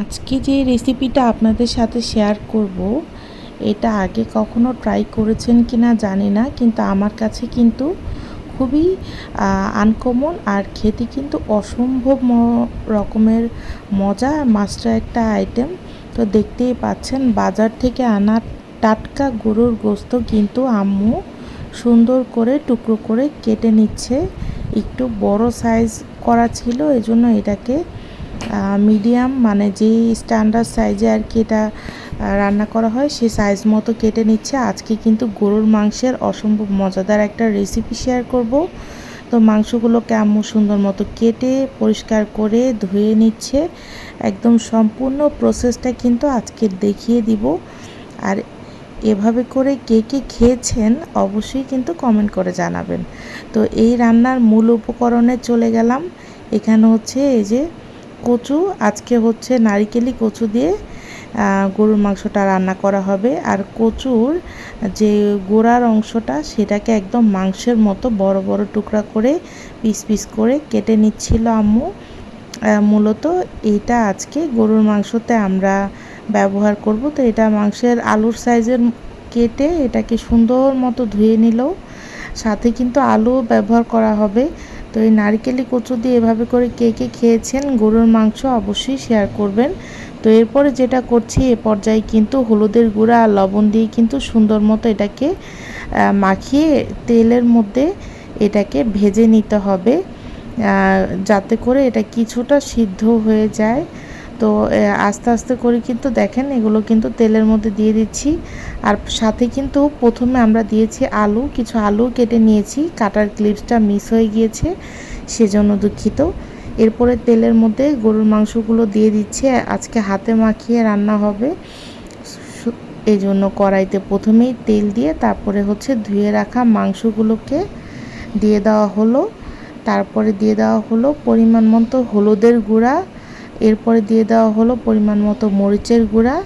আজকে যে রেসিপিটা আপনাদের সাথে শেয়ার করব, এটা আগে কখনো ট্রাই করেছেন কি না জানি না, কিন্তু আমার কাছে কিন্তু খুবই আনকমন আর খেতে কিন্তু অসম্ভব রকমের মজা মাস্টার একটা আইটেম তো দেখতেই পাচ্ছেন, বাজার থেকে আনা টাটকা গরুর গোস্ত কিন্তু আম্মু সুন্দর করে, টুকরো করে কেটে নিচ্ছে। একটু বড় সাইজ করা ছিল, এজন্য এটাকে মিডিয়াম মানে যে স্ট্যান্ডার্ড সাইজে আর কি এটা রান্না করা হয়, সেই সাইজ মতো কেটে নিচ্ছে। আজকে কিন্তু গরুর মাংসের অসম্ভব মজাদার একটা রেসিপি শেয়ার করব। তো মাংসগুলোকে আম্মু সুন্দর মতো কেটে, পরিষ্কার করে ধুয়ে নিচ্ছে। একদম সম্পূর্ণ প্রসেসটা কিন্তু আজকে দেখিয়ে দিব। আর এভাবে করে কে কে খেয়েছেন অবশ্যই কিন্তু কমেন্ট করে জানাবেন। তো এই রান্নার মূল উপকরণে চলে গেলাম। এখানে হচ্ছে এই যে কচু, আজকে হচ্ছে নারিকেলি কচু দিয়ে গরুর মাংসটা রান্না করা হবে। আর কচুর যে গোড়ার অংশটা, সেটাকে একদম মাংসের মতো বড় বড় টুকরা করে, পিস পিস করে কেটে নিচ্ছিল আম্মু। মূলত এটা আজকে গরুর মাংসতে আমরা ব্যবহার করব। তো এটা মাংসের আলুর সাইজের কেটে এটাকে সুন্দর মতো ধুয়ে নিলেও, সাথে কিন্তু আলু ব্যবহার করা হবে। তো এই নারকেলি কচু দিয়ে এভাবে করে কে কে খেয়েছেন, গরুর মাংস অবশ্যই শেয়ার করবেন। তো এরপরে যেটা করছি, এ পর্যায়ে কিন্তু হলুদের গুঁড়া আর লবণ দিয়ে কিন্তু সুন্দর মতো এটাকে মাখিয়ে তেলের মধ্যে এটাকে ভেজে নিতে হবে যাতে করে এটা কিছুটা সিদ্ধ হয়ে যায়। তো আস্তে আস্তে করে কিন্তু দেখেন এগুলো কিন্তু তেলের মধ্যে দিয়ে দিচ্ছি। আর সাথে কিন্তু প্রথমে আমরা দিয়েছি আলু, কিছু আলু কেটে নিয়েছি। কাটার ক্লিপসটা মিস হয়ে গিয়েছে, সেজন্য দুঃখিত। এরপরে তেলের মধ্যে গরুর মাংসগুলো দিয়ে দিচ্ছে। আজকে হাতে মাখিয়ে রান্না হবে। এই জন্য কড়াইতে প্রথমেই তেল দিয়ে তারপরে হচ্ছে ধুয়ে রাখা মাংসগুলোকে দিয়ে দেওয়া হলো। তারপরে দিয়ে দেওয়া হলো পরিমাণ মতো হলুদের গুঁড়া এরপরে দিয়ে দেওয়া হলো পরিমাণ মতো মরিচের গুঁড়া।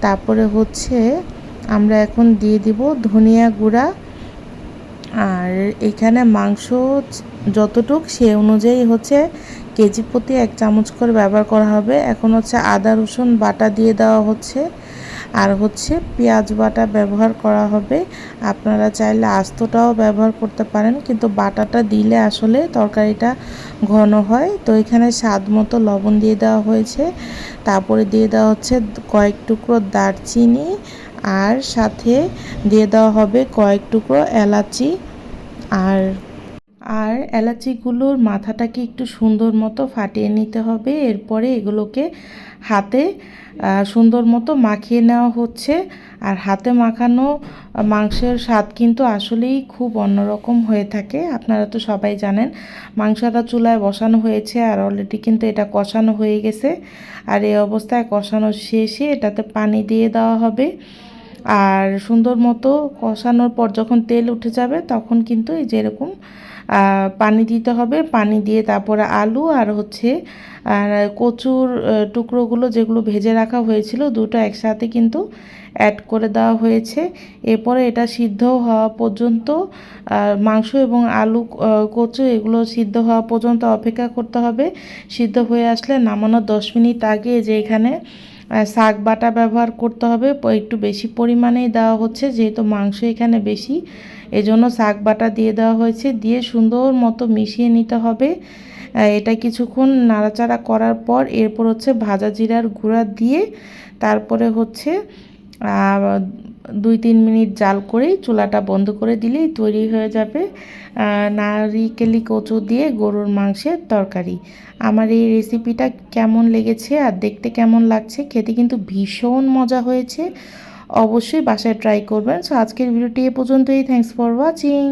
তারপরে হচ্ছে আমরা এখন দিয়ে দিব ধনিয়া গুঁড়া। আর এখানে মাংস যতটুক সে অনুযায়ী হচ্ছে কেজি প্রতি এক চামচ করে ব্যবহার করা হবে। এখন হচ্ছে আদা রসুন বাটা দিয়ে দেওয়া হচ্ছে। আর হচ্ছে পেঁয়াজ বাটা ব্যবহার করা হবে। আপনারা চাইলে আস্তটাও ব্যবহার করতে পারেন, কিন্তু বাটাটা দিলে আসলে তরকারিটা ঘন হয়। তো এখানে স্বাদ মতো লবণ দিয়ে দেওয়া হয়েছে। তারপরে দিয়ে দেওয়া হচ্ছে কয়েক টুকরো দারচিনি আর সাথে দিয়ে দেওয়া হবে কয়েক টুকরো এলাচি। আর আর এলাচিগুলোর মাথাটাকে একটু সুন্দর মতো ফাটিয়ে নিতে হবে। এরপরে এগুলোকে হাতে সুন্দর মতো মাখিয়ে নেওয়া হচ্ছে। আর হাতে মাখানো মাংসের স্বাদ কিন্তু আসলেই খুব অন্যরকম হয়ে থাকে। আপনারা তো সবাই জানেন মাংসটা চুলায় বসানো হয়েছে আর অলরেডি কিন্তু এটা কষানো হয়ে গেছে। আর এই অবস্থায় কষানো শেষে এটাতে পানি দিয়ে দেওয়া হবে। আর সুন্দর মতো কষানোর পর যখন তেল উঠে যাবে, তখন কিন্তু এই যেরকম পানি দিতে হবে। পানি দিয়ে তারপরে আলু আর হচ্ছে, আর কচুর টুকরোগুলো যেগুলো ভেজে রাখা হয়েছিল, দুটো একসাথে কিন্তু অ্যাড করে দেওয়া হয়েছে। এরপরে এটা সিদ্ধ হওয়া পর্যন্ত মাংস এবং আলু কচু এগুলো সিদ্ধ হওয়া পর্যন্ত অপেক্ষা করতে হবে। সিদ্ধ হয়ে আসলে নামানোর দশ মিনিট আগে যে এখানে শাক বাটা ব্যবহার করতে হবে। একটু বেশি পরিমাণেই দেওয়া হচ্ছে, যেহেতু মাংস এখানে বেশি। এজন্য শাক বাটা দিয়ে দেওয়া হয়েছে। দিয়ে সুন্দর মতো মিশিয়ে নিতে হবে। এটা কিছুক্ষণ নাড়াচাড়া করার পর এরপর হচ্ছে ভাজা জিরার গুঁড়া দিয়ে, তারপরে হচ্ছে দুই তিন মিনিট জাল করেই চুলাটা বন্ধ করে দিলেই তৈরি হয়ে যাবে নারিকেলি কচু দিয়ে গরুর মাংসের তরকারি। আমার এই রেসিপিটা কেমন লেগেছে আর দেখতে কেমন লাগছে খেতে কিন্তু ভীষণ মজা হয়েছে, অবশ্যই বাসায় ট্রাই করবেন। সো আজকের ভিডিওটি এ পর্যন্তই। Thanks for watching